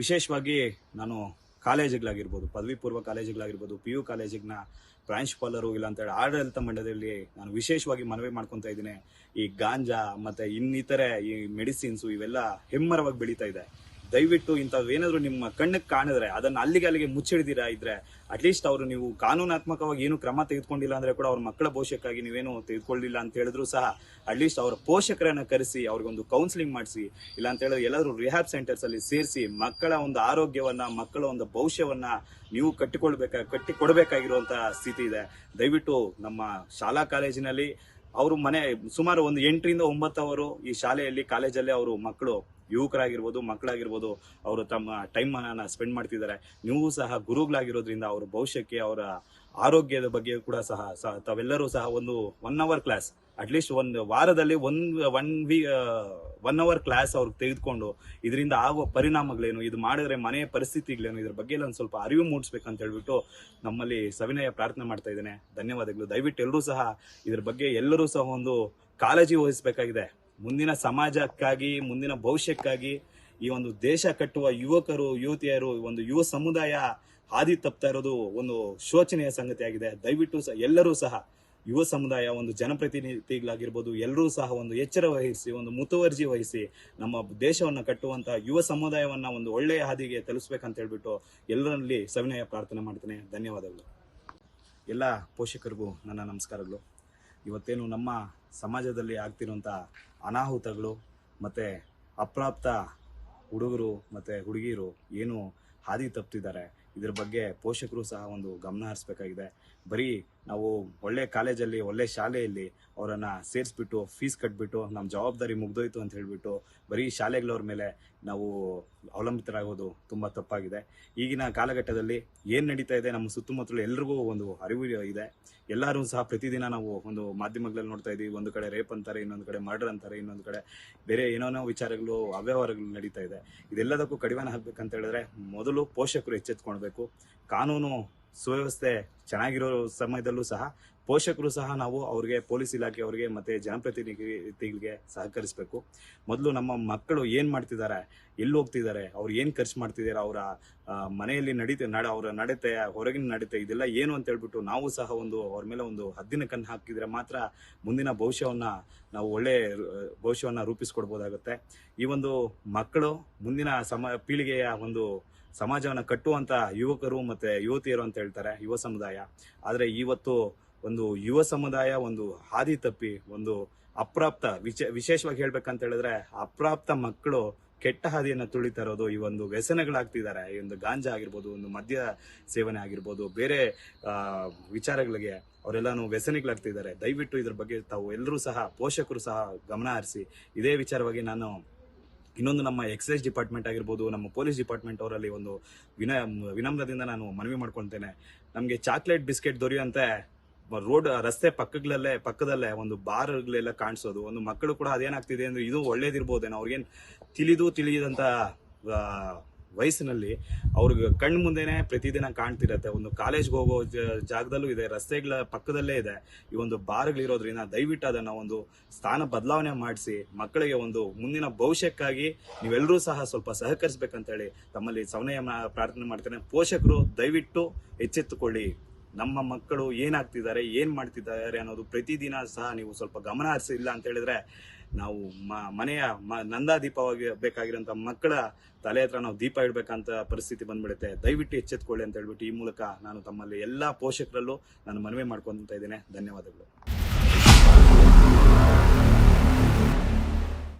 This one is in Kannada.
ವಿಶೇಷವಾಗಿ ನಾನು ಕಾಲೇಜುಗಳಾಗಿರ್ಬೋದು ಪದವಿ ಪೂರ್ವ ಕಾಲೇಜುಗಳಾಗಿರ್ಬೋದು, ಪಿ ಯು ಕಾಲೇಜಿನ ಪ್ರಾಂಶುಪಾಲರು ಇಲ್ಲ ಅಂತೇಳಿ ಆಡಳಿತ ಮಂಡಳಿಯಲ್ಲಿ ನಾನು ವಿಶೇಷವಾಗಿ ಮನವಿ ಮಾಡ್ಕೊತಾ ಇದ್ದೀನಿ. ಈ ಗಾಂಜಾ ಮತ್ತೆ ಇನ್ನಿತರೆ ಈ ಮೆಡಿಸಿನ್ಸು ಇವೆಲ್ಲ ಹೆಮ್ಮರವಾಗಿ ಬೆಳೀತಾ ಇದೆ. ದಯವಿಟ್ಟು ಇಂಥವೇನಾದ್ರು ನಿಮ್ಮ ಕಣ್ಣಿಗೆ ಕಾಣಿದ್ರೆ, ಅದನ್ನ ಅಲ್ಲಿಗೆ ಅಲ್ಲಿಗೆ ಮುಚ್ಚಿಡಿದಿರಾ ಇದ್ರೆ ಅಟ್ಲೀಸ್ಟ್ ಅವರು ನೀವು ಕಾನೂನಾತ್ಮಕವಾಗಿ ಏನು ಕ್ರಮ ತೆಗೆದುಕೊಂಡಿಲ್ಲ ಅಂದ್ರೆ ಕೂಡ ಅವ್ರ ಮಕ್ಕಳ ಭವಿಷ್ಯಕ್ಕಾಗಿ ನೀವೇನು ತೆಗೆದುಕೊಳ್ಳಿಲ್ಲ ಅಂತ ಹೇಳಿದ್ರು ಸಹ ಅಟ್ಲೀಸ್ಟ್ ಅವರ ಪೋಷಕರನ್ನ ಕರೆಸಿ, ಅವ್ರಿಗೊಂದು ಕೌನ್ಸಿಲಿಂಗ್ ಮಾಡಿಸಿ, ಇಲ್ಲ ಅಂತ ಹೇಳಿದ್ರೆ ಎಲ್ಲಾದ್ರೂ ರಿಹ್ಯಾಬ್ ಸೆಂಟರ್ಸ್ ಅಲ್ಲಿ ಸೇರಿಸಿ, ಮಕ್ಕಳ ಒಂದು ಆರೋಗ್ಯವನ್ನ, ಮಕ್ಕಳ ಒಂದು ಭವಿಷ್ಯವನ್ನ ನೀವು ಕಟ್ಟಿಕೊಳ್ಬೇಕ ಕಟ್ಟಿ ಕೊಡಬೇಕಾಗಿರುವಂತಹ ಸ್ಥಿತಿ ಇದೆ. ದಯವಿಟ್ಟು ನಮ್ಮ ಶಾಲಾ ಕಾಲೇಜಿನಲ್ಲಿ, ಅವರು ಮನೆ ಸುಮಾರು ಒಂದು ಎಂಟರಿಂದ ಒಂಬತ್ತು ಅವರು ಈ ಶಾಲೆಯಲ್ಲಿ, ಕಾಲೇಜಲ್ಲಿ ಅವರು ಮಕ್ಕಳು ಯುವಕರಾಗಿರ್ಬೋದು, ಮಕ್ಕಳಾಗಿರ್ಬೋದು, ಅವರು ತಮ್ಮ ಟೈಮ್ ಅನ್ನ ಸ್ಪೆಂಡ್ ಮಾಡ್ತಿದ್ದಾರೆ. ನೀವು ಸಹ ಗುರುಗಳಾಗಿರೋದ್ರಿಂದ ಅವರ ಭವಿಷ್ಯಕ್ಕೆ, ಅವರ ಆರೋಗ್ಯದ ಬಗ್ಗೆ ಕೂಡ ಸಹ ತಾವೆಲ್ಲರೂ ಸಹ ಒಂದು ಒನ್ ಅವರ್ ಕ್ಲಾಸ್ ಅಟ್ಲೀಸ್ಟ್ ಒಂದು ವಾರದಲ್ಲಿ ಒಂದು ಒನ್ ವೀ ಒನ್ ಅವರ್ ಕ್ಲಾಸ್ ಅವ್ರಿಗೆ ತೆಗೆದುಕೊಂಡು ಇದರಿಂದ ಆಗುವ ಪರಿಣಾಮಗಳೇನು, ಇದು ಮಾಡಿದ್ರೆ ಮನೆಯ ಪರಿಸ್ಥಿತಿಗಳೇನು, ಇದ್ರ ಬಗ್ಗೆ ಒಂದು ಸ್ವಲ್ಪ ಅರಿವು ಮೂಡಿಸ್ಬೇಕಂತ ಹೇಳ್ಬಿಟ್ಟು ನಮ್ಮಲ್ಲಿ ಸವಿನಯ ಪ್ರಾರ್ಥನೆ ಮಾಡ್ತಾ ಇದ್ದೇನೆ. ಧನ್ಯವಾದಗಳು. ದಯವಿಟ್ಟು ಎಲ್ಲರೂ ಸಹ ಇದ್ರ ಬಗ್ಗೆ ಎಲ್ಲರೂ ಸಹ ಒಂದು ಕಾಳಜಿ ವಹಿಸಬೇಕಾಗಿದೆ. ಮುಂದಿನ ಸಮಾಜಕ್ಕಾಗಿ, ಮುಂದಿನ ಭವಿಷ್ಯಕ್ಕಾಗಿ ಈ ಒಂದು ದೇಶ ಕಟ್ಟುವ ಯುವಕರು, ಯುವತಿಯರು ಒಂದು ಯುವ ಸಮುದಾಯ ಹಾದಿ ತಪ್ತಾ ಇರೋದು ಒಂದು ಶೋಚನೀಯ ಸಂಗತಿಯಾಗಿದೆ ದಯವಿಟ್ಟು ಸಹ ಎಲ್ಲರೂ ಸಹ ಯುವ ಸಮುದಾಯ ಒಂದು ಜನಪ್ರತಿನಿಧಿಗಳಾಗಿರ್ಬೋದು, ಎಲ್ಲರೂ ಸಹ ಒಂದು ಎಚ್ಚರ ವಹಿಸಿ, ಒಂದು ಮುತುವರ್ಜಿ ವಹಿಸಿ ನಮ್ಮ ದೇಶವನ್ನು ಕಟ್ಟುವಂತ ಯುವ ಸಮುದಾಯವನ್ನ ಒಂದು ಒಳ್ಳೆಯ ಹಾದಿಗೆ ತಲುಪಿಸ್ಬೇಕಂತ ಹೇಳ್ಬಿಟ್ಟು ಎಲ್ಲರಲ್ಲಿ ಸವಿನಯ ಪ್ರಾರ್ಥನೆ ಮಾಡ್ತೇನೆ. ಧನ್ಯವಾದಗಳು. ಎಲ್ಲ ಪೋಷಕರಿಗೂ ನನ್ನ ನಮಸ್ಕಾರಗಳು. ಇವತ್ತೇನು ನಮ್ಮ ಸಮಾಜದಲ್ಲಿ ಆಗ್ತಿರುವಂಥ ಅನಾಹುತಗಳು ಮತ್ತು ಅಪ್ರಾಪ್ತ ಹುಡುಗರು ಮತ್ತು ಹುಡುಗಿಯರು ಏನು ಹಾದಿ ತಪ್ತಿದ್ದಾರೆ. ಇದ್ರ ಬಗ್ಗೆ ಪೋಷಕರು ಸಹ ಒಂದು ಗಮನ ಹರಿಸ್ಬೇಕಾಗಿದೆ. ಬರೀ ನಾವು ಒಳ್ಳೆ ಕಾಲೇಜಲ್ಲಿ, ಒಳ್ಳೆ ಶಾಲೆಯಲ್ಲಿ ಅವರನ್ನ ಸೇರಿಸ್ಬಿಟ್ಟು ಫೀಸ್ ಕಟ್ಬಿಟ್ಟು ನಮ್ಮ ಜವಾಬ್ದಾರಿ ಮುಗ್ದೋಯ್ತು ಅಂತ ಹೇಳ್ಬಿಟ್ಟು ಬರೀ ಶಾಲೆಗಳವ್ರ ಮೇಲೆ ನಾವು ಅವಲಂಬಿತರಾಗೋದು ತುಂಬ ತಪ್ಪಾಗಿದೆ. ಈಗಿನ ಕಾಲಘಟ್ಟದಲ್ಲಿ ಏನು ನಡೀತಾ ಇದೆ, ನಮ್ಮ ಸುತ್ತಮುತ್ತಲು ಎಲ್ರಿಗೂ ಒಂದು ಅರಿವು ಇದೆ. ಎಲ್ಲರೂ ಸಹ ಪ್ರತಿದಿನ ನಾವು ಒಂದು ಮಾಧ್ಯಮಗಳಲ್ಲಿ ನೋಡ್ತಾ ಇದೀವಿ, ಒಂದು ಕಡೆ ರೇಪ್ ಅಂತಾರೆ, ಇನ್ನೊಂದು ಕಡೆ ಮರ್ಡರ್ ಅಂತಾರೆ, ಇನ್ನೊಂದು ಕಡೆ ಬೇರೆ ಏನೇನೋ ವಿಚಾರಗಳು, ಅವ್ಯವಹಾರಗಳು ನಡೀತಾ ಇದೆ. ಇದೆಲ್ಲದಕ್ಕೂ ಕಡಿವಾಣ ಹಾಕ್ಬೇಕಂತ ಹೇಳಿದ್ರೆ ಮೊದಲು ಪೋಷಕರು ಎಚ್ಚೆತ್ಕೊಳ್ಬೇಕು. ಕಾನೂನು ಸುವ್ಯವಸ್ಥೆ ಚೆನ್ನಾಗಿರೋ ಸಮಯದಲ್ಲೂ ಸಹ ಪೋಷಕರು ಸಹ ನಾವು ಅವ್ರಿಗೆ ಪೊಲೀಸ್ ಇಲಾಖೆ ಅವ್ರಿಗೆ ಮತ್ತೆ ಜನಪ್ರತಿನಿಧಿಗಳಿಗೆ ಸಹಕರಿಸಬೇಕು. ಮೊದಲು ನಮ್ಮ ಮಕ್ಕಳು ಏನು ಮಾಡ್ತಿದ್ದಾರೆ, ಎಲ್ಲಿ ಹೋಗ್ತಿದ್ದಾರೆ, ಅವ್ರು ಏನು ಖರ್ಚು ಮಾಡ್ತಿದ್ದಾರೆ, ಅವರ ಮನೆಯಲ್ಲಿ ನಡೀತೆ, ನಡ, ಅವರ ನಡತೆ, ಹೊರಗಿನ ನಡತೆ ಇದೆಲ್ಲ ಏನು ಅಂತ ಹೇಳ್ಬಿಟ್ಟು ನಾವು ಸಹ ಒಂದು ಅವ್ರ ಮೇಲೆ ಒಂದು ಹದ್ದಿನ ಕಣ್ಣು ಹಾಕಿದ್ರೆ ಮಾತ್ರ ಮುಂದಿನ ಭವಿಷ್ಯವನ್ನ ನಾವು ಒಳ್ಳೆ, ಭವಿಷ್ಯವನ್ನು ರೂಪಿಸ್ಕೊಡ್ಬೋದಾಗುತ್ತೆ. ಈ ಒಂದು ಮಕ್ಕಳು ಮುಂದಿನ ಸಮ, ಪೀಳಿಗೆಯ ಒಂದು ಸಮಾಜವನ್ನ ಕಟ್ಟುವಂತ ಯುವಕರು ಮತ್ತೆ ಯುವತಿಯರು ಅಂತ ಹೇಳ್ತಾರೆ ಯುವ ಸಮುದಾಯ. ಆದರೆ ಇವತ್ತು ಒಂದು ಯುವ ಸಮುದಾಯ ಒಂದು ಹಾದಿ ತಪ್ಪಿ, ಒಂದು ಅಪ್ರಾಪ್ತ, ವಿಚ, ವಿಶೇಷವಾಗಿ ಹೇಳ್ಬೇಕಂತ ಹೇಳಿದ್ರೆ ಅಪ್ರಾಪ್ತ ಮಕ್ಕಳು ಕೆಟ್ಟ ಹಾದಿಯನ್ನ ತುಳಿತಾ ಇರೋದು ಈ ಒಂದು ವ್ಯಸನಗಳಾಗ್ತಿದ್ದಾರೆ. ಈ ಒಂದು ಗಾಂಜಾ ಆಗಿರ್ಬೋದು, ಒಂದು ಮದ್ಯ ಸೇವನೆ ಆಗಿರ್ಬೋದು, ಬೇರೆ ವಿಚಾರಗಳಿಗೆ ಅವರೆಲ್ಲಾನು ವ್ಯಸನಗಳಾಗ್ತಿದ್ದಾರೆ. ದಯವಿಟ್ಟು ಇದ್ರ ಬಗ್ಗೆ ತಾವು ಎಲ್ಲರೂ ಸಹ, ಪೋಷಕರು ಸಹ ಗಮನ ಹರಿಸಿ. ಇದೇ ವಿಚಾರವಾಗಿ ನಾನು ಇನ್ನೊಂದು ನಮ್ಮ ಎಕ್ಸೈಸ್ ಡಿಪಾರ್ಟ್ಮೆಂಟ್ ಆಗಿರ್ಬೋದು, ನಮ್ಮ ಪೊಲೀಸ್ ಡಿಪಾರ್ಟ್ಮೆಂಟ್ ಅವರಲ್ಲಿ ಒಂದು ವಿನ ವಿನಮ್ರದಿಂದ ನಾನು ಮನವಿ ಮಾಡ್ಕೊಳ್ತೇನೆ. ನಮಗೆ ಚಾಕ್ಲೇಟ್ ಬಿಸ್ಕೆಟ್ ದೊರೆಯುವಂತೆ ರೋಡ್ ರಸ್ತೆ ಪಕ್ಕಗಳಲ್ಲೇ, ಪಕ್ಕದಲ್ಲೇ ಒಂದು ಬಾರ್ಗಳೆಲ್ಲ ಕಾಣಿಸೋದು. ಒಂದು ಮಕ್ಕಳು ಕೂಡ ಅದೇನಾಗ್ತಿದೆ ಅಂದ್ರೆ ಇದು ಒಳ್ಳೇದಿರ್ಬೋದೇನೋ, ಅವ್ರಿಗೇನು ತಿಳಿದು ತಿಳಿಯದಂತ ವಯಸ್ಸಿನಲ್ಲಿ ಅವ್ರಿಗೆ ಕಣ್ಣು ಮುಂದೆನೆ ಪ್ರತಿದಿನ ಕಾಣ್ತಿರತ್ತೆ. ಒಂದು ಕಾಲೇಜ್ಗೆ ಹೋಗೋ ಜಾಗದಲ್ಲೂ ಇದೆ, ರಸ್ತೆಗಳ ಪಕ್ಕದಲ್ಲೇ ಇದೆ. ಈ ಒಂದು ಬಾರ್ಗಳಿರೋದ್ರಿಂದ ದಯವಿಟ್ಟು ಅದನ್ನ ಒಂದು ಸ್ಥಾನ ಬದಲಾವಣೆ ಮಾಡಿಸಿ, ಮಕ್ಕಳಿಗೆ ಒಂದು ಮುಂದಿನ ಭವಿಷ್ಯಕ್ಕಾಗಿ ನೀವೆಲ್ಲರೂ ಸಹ ಸ್ವಲ್ಪ ಸಹಕರಿಸಬೇಕಂತೇಳಿ ತಮ್ಮಲ್ಲಿ ಸವನಯ ಪ್ರಾರ್ಥನೆ ಮಾಡ್ತೇನೆ. ಪೋಷಕರು ದಯವಿಟ್ಟು ಎಚ್ಚೆತ್ತುಕೊಳ್ಳಿ. ನಮ್ಮ ಮಕ್ಕಳು ಏನಾಗ್ತಿದ್ದಾರೆ, ಏನ್ ಮಾಡ್ತಿದ್ದಾರೆ ಅನ್ನೋದು ಪ್ರತಿದಿನ ಸಹ ನೀವು ಸ್ವಲ್ಪ ಗಮನ ಹರಿಸಿಲ್ಲ ಅಂತ ಹೇಳಿದ್ರೆ ನಾವು ಮ- ಮನೆಯ ಮ- ನಂದಾದೀಪವಾಗಿ ಬೇಕಾಗಿರೋಂಥ ಮಕ್ಕಳ ತಲೆ ಹತ್ರ ನಾವು ದೀಪ ಇಡಬೇಕಂತ ಪರಿಸ್ಥಿತಿ ಬಂದ್ಬಿಡುತ್ತೆ. ದಯವಿಟ್ಟು ಎಚ್ಚೆತ್ಕೊಳ್ಳಿ ಅಂತ ಹೇಳ್ಬಿಟ್ಟು ಈ ಮೂಲಕ ನಾನು ತಮ್ಮಲ್ಲಿ ಎಲ್ಲಾ ಪೋಷಕರಲ್ಲೂ ನಾನು ಮನವಿ ಮಾಡ್ಕೊಂತ ಇದ್ದೇನೆ. ಧನ್ಯವಾದಗಳು.